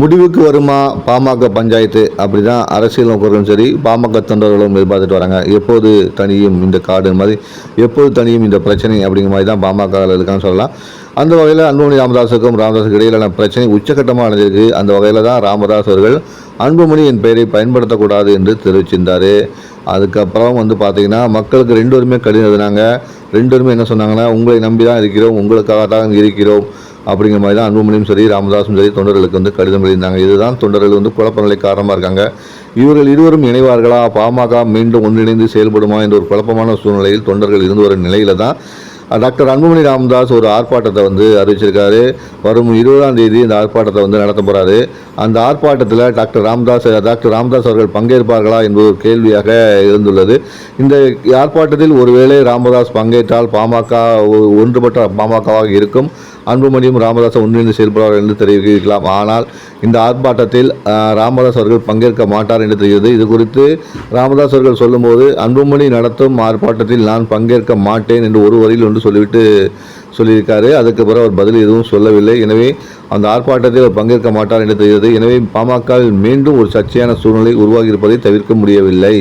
முடிவுக்கு வருமா பாமக பஞ்சாயத்து? அப்படி தான் அரசியல் நோக்கர்களும் சரி பாமக தொண்டர்களும் எதிர்பார்த்துட்டு வராங்க. எப்போது தனியும் இந்த காடு மாதிரி எப்போது தனியும் இந்த பிரச்சனை அப்படிங்கிற மாதிரி தான் பாமக இருக்கான்னு சொல்லலாம். அந்த வகையில் அன்புமணி ராமதாஸுக்கும் ராமதாஸுக்கு இடையிலான பிரச்சனை உச்சக்கட்டமாக அடைஞ்சிருக்கு அந்த வகையில் தான் ராமதாஸ் அவர்கள் அன்புமணி என் பெயரை பயன்படுத்தக்கூடாது என்று தெரிவிச்சிருந்தார். அதுக்கப்புறம் வந்து பார்த்தீங்கன்னா மக்களுக்கு ரெண்டு பேருமே கடிதம் எழுதினாங்க ரெண்டு பேருமே என்ன சொன்னாங்கன்னா உங்களை நம்பி தான் இருக்கிறோம். உங்களுக்காக தான் இருக்கிறோம். அப்படிங்கிற மாதிரி தான் அன்புமணியும் சரி ராமதாஸும் சரி தொண்டர்களுக்கு வந்து கடிதம் எழுதியிருந்தாங்க. இதுதான் தொண்டர்கள் வந்து குழப்ப நிலை காரணமாக இருக்காங்க. இவர்கள் இருவரும் இணைவார்களா? பாமக மீண்டும் ஒன்றிணைந்து செயல்படுமா என்ற ஒரு குழப்பமான சூழ்நிலையில் தொண்டர்கள் இருந்து வரும் நிலையில தான் டாக்டர் அன்புமணி ராமதாஸ் ஒரு ஆர்ப்பாட்டத்தை வந்து அறிவிச்சிருக்காரு. வரும் இருபதாம் தேதி இந்த ஆர்ப்பாட்டத்தை வந்து நடத்த போகிறாரு அந்த ஆர்ப்பாட்டத்தில் டாக்டர் ராமதாஸ் டாக்டர் ராமதாஸ் அவர்கள் பங்கேற்பார்களா என்பது ஒரு கேள்வியாக இருந்துள்ளது இந்த ஆர்ப்பாட்டத்தில் ஒருவேளை ராமதாஸ் பங்கேற்றால் பாமக ஒ- ஒன்றுபட்ட பாமகவாக இருக்கும். அன்புமணியும் ராமதாஸ் ஒன்றிணைந்து செயல்படுவார் என்று தெரிவிக்கலாம் ஆனால் இந்த ஆர்ப்பாட்டத்தில் ராமதாஸ் அவர்கள் பங்கேற்க மாட்டார் என்று தெரிகிறது. இது குறித்து ராமதாஸ் அவர்கள் சொல்லும்போது அன்புமணி நடத்தும் ஆர்ப்பாட்டத்தில் நான் பங்கேற்க மாட்டேன் என்று ஒரு வரியில் ஒன்று சொல்லிவிட்டு சொல்லியிருக்காரு. அதுக்கு பிறகு அவர் பதில் எதுவும் சொல்லவில்லை. எனவே அந்த ஆர்ப்பாட்டத்தில் அவர் பங்கேற்க மாட்டார் என்று தெரிகிறது. எனவே பாமகவில் மீண்டும் ஒரு சர்ச்சையான சூழ்நிலை உருவாகியிருப்பதை தவிர்க்க முடியவில்லை.